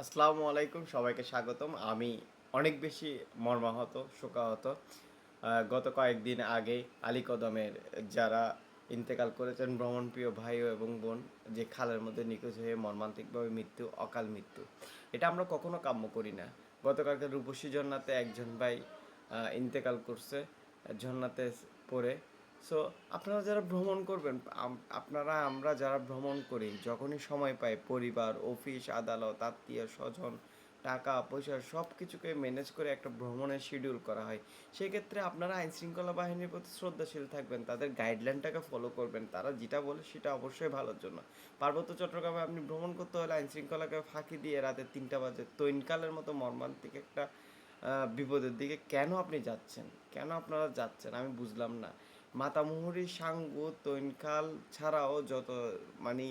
আসসালামু আলাইকুম, সবাইকে স্বাগতম। আমি অনেক বেশি মর্মাহত, শোকাহত। গত কয়েকদিন আগে আলী কদমের যারা ইন্তেকাল করেছেন, ভ্রমণপ্রিয় ভাই এবং বোন, যে খালের মধ্যে নিখোঁজ হয়ে মর্মান্তিকভাবে মৃত্যু, অকাল মৃত্যু, এটা আমরা কখনো কাম্য করি না। গতকালকে রূপসী জন্নাতে একজন ভাই ইন্তেকাল করছে, ঝর্ণাতে পড়ে। সো আপনারা যারা ভ্রমণ করবেন আপনারা, আমরা যারা ভ্রমণ করি, যখনই সময় পাই, পরিবার, অফিস, আদালত, আত্মীয় স্বজন, টাকা, পয়সা সব কিছুকে ম্যানেজ করে একটা ভ্রমণের শিডিউল করা হয়। সেক্ষেত্রে আপনারা আইন শৃঙ্খলা বাহিনীর প্রতি শ্রদ্ধাশীল থাকবেন, তাদের গাইডলাইনটাকে ফলো করবেন, তারা যেটা বলে সেটা অবশ্যই ভালোর জন্য। পার্বত্য চট্টগ্রামে আপনি ভ্রমণ করতে হলে আইন শৃঙ্খলাকে ফাঁকি দিয়ে রাতে তিনটা বাজে তৈনকালের মতো মর্মান্তিক একটা বিপদের দিকে কেন আপনি যাচ্ছেন? কেন আপনারা যাচ্ছেন? আমি বুঝলাম না। মাতামুহুরি, সাঙ্গু, তৈনখাল ছাড়াও যত মানে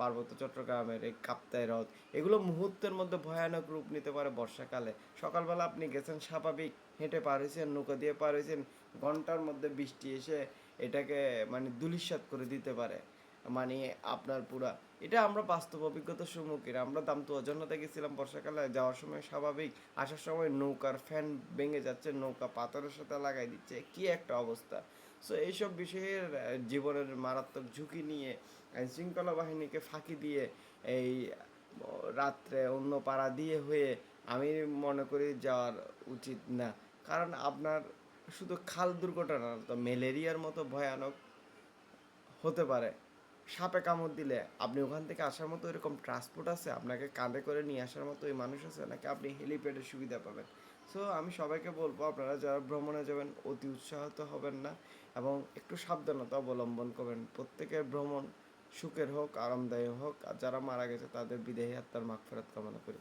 পার্বত্য চট্টগ্রামের এই কাপ্তাই হ্রদ, এগুলো মুহূর্তের মধ্যে ভয়ানক রূপ নিতে পারে বর্ষাকালে। সকালবেলা আপনি গেছেন স্বাভাবিক, হেঁটে পার হয়েছেন, নৌকা দিয়ে পার হয়েছেন, ঘণ্টার মধ্যে বৃষ্টি এসে এটাকে মানে দুলিশ্বাত করে দিতে পারে। মানে আপনার পুরা, এটা আমরা বাস্তব অভিজ্ঞতার সম্মুখীন। আমরা দামতু অজন্নাতে গেছিলাম বর্ষাকালে, যাওয়ার সময় স্বাভাবিক। আসার সময় নৌকার ফ্যান ভেঙে যাচ্ছে, নৌকা পাথরের সাথে লাগাই দিচ্ছে। কি একটা অবস্থা। সো এইসব বিষয়ের জীবনের মারাত্মক ঝুঁকি নিয়ে শৃঙ্খলা বাহিনীকে ফাঁকি দিয়ে এই, রাত্রে অন্য পাড়া দিয়ে হয়ে আমি মনে করি যাওয়ার উচিত না। কারণ আপনার শুধু খাল দুর্ঘটনা তো ম্যালেরিয়ার মতো ভয়ানক হতে পারে। সাপে কামড় দিলে আপনি ওখান থেকে আসার মতো এরকম ট্রান্সপোর্ট আছে? আপনাকে কাঁধে করে নিয়ে আসার মতো ওই মানুষ আছে? নাকি আপনি হেলিপ্যাডের সুবিধা পাবেন? সো আমি সবাইকে বলব, আপনারা যারা ভ্রমণে যাবেন, অতি উৎসাহিত হবেন না এবং একটু সাবধানতা অবলম্বন করবেন। প্রত্যেকের ভ্রমণ সুখের হোক, আরামদায়ক হোক, আর যারা মারা গেছে, তাদের বিদেহী আত্মার মাগফেরত কামনা করি।